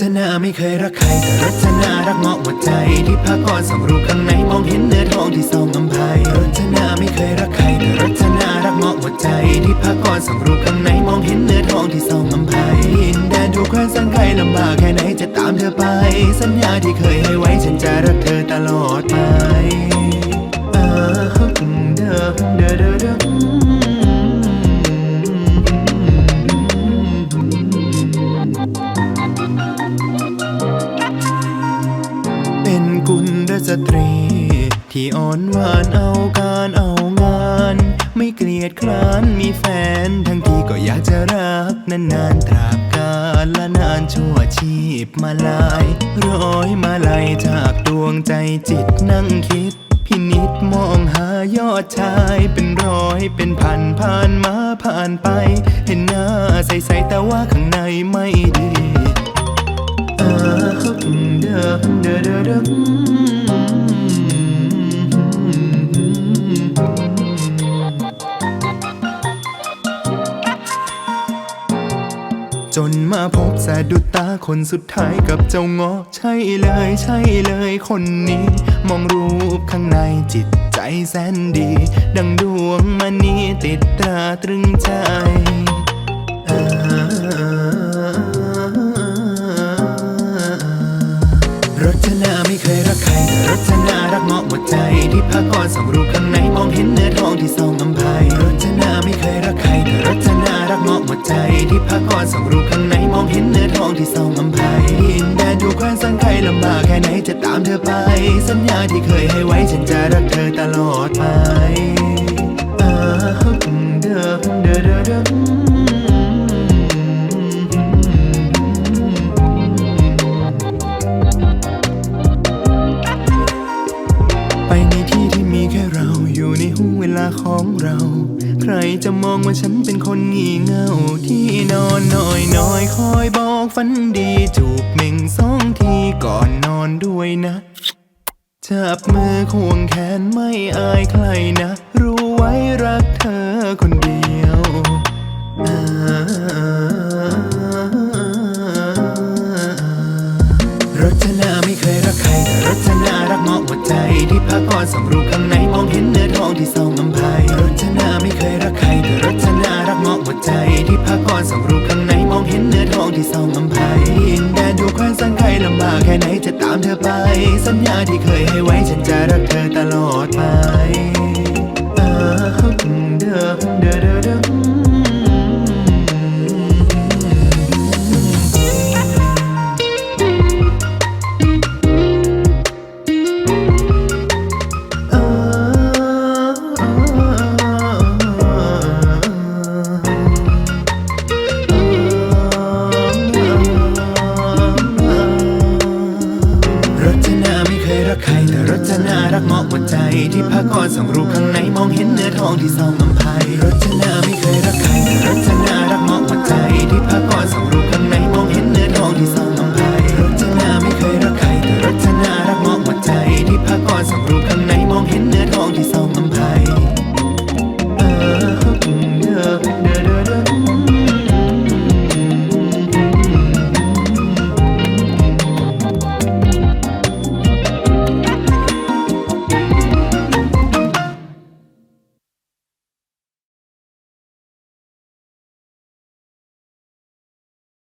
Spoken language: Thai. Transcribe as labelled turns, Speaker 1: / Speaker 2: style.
Speaker 1: จนาไม่เคยรักใคร แต่รจนารักเหมาะหัวใจ ที่พักก่อนสำรูปข้างในมองเห็นเนื้อทองที่ซองอำไพรจนาไม่เคยรักใคร แต่รจนารักเหมาะหัวใจ ที่พักก่อนสำรูปข้างในมองเห็นเนื้อทองที่ซองอำไพดินแดนถูกแคว้นสังไกลลำบากแค่ไหนจะตามเธอไป สัญญาที่เคยให้ไว้ฉันจะรักเธอตลอด สตรี ที่อ่อนหวานเอาการเอางาน ไม่เกลียดคร้านมีแฟน ทั้งที่ก็อยากจะรักนานๆตราบกาลและนานชั่วชีพมาลายร้อยมาลายจากดวงใจจิตนั่งคิดพินิษมองหายอดชายเป็นร้อยเป็นพันผ่านมาผ่านไป เห็นหน้าใสๆแต่ว่าข้างในไม่ดีอาเด้อเด้อเด้อเดอ จนมาพบสะดุดตาคนสุดท้ายกับเจ้าเงาะใช่เลยใช่เลยคนนี้ มองรูปข้างในจิตใจแสนดี ดังดวงมณีติดตราตรึงใจรจนาไม่เคยรักใครแต่รจนารักเหมาะหมดใจที่พักก่อนสำรูปข้างในมองเห็นเนื้อทองที่ซองอำไพาไใจที่พักก่อนสำรูข้างในมองเห็นเนื้อทองที่ซองอำไพดินแดนอยู่แคว้นสังไกลำบากแค่ไหนจะตามเธอไป สัญญาที่เคยให้ไว้ฉันจะรักเธอตลอดไป ใครจะมองว่าฉันเป็นคนงี่เง่าที่นอนน้อยน้อยคอยบอกฝันดีจูบเม่งสองทีก่อนนอนด้วยนะ จับมือควงแขนไม่อายใครนะ รู้ไว้รักเธอคนเดียวอ่ารจนาไม่เคยรักใครแต่รจนารักเหมาะหมดใจที่พักก่อนสำรูข้างในมองเห็นเนื้อทองที่ซองอำไพาไพักก่อนสำรูปข้างในมองเห็นเนื้อทองที่สองอำไพดินแดนดูแคว้นสังไกลลำบากแค่ไหนจะตามเธอไป สัญญาที่เคยให้ไว้ฉันจะรักเธอตลอดไปอ่าเด้อเด้อ นารักเหมาะหัวใจที่พักก่อนสองรูปข้างในมองเห็นเนื้อทองที่ซองลำไพรรจนะไม่เคยรักใคร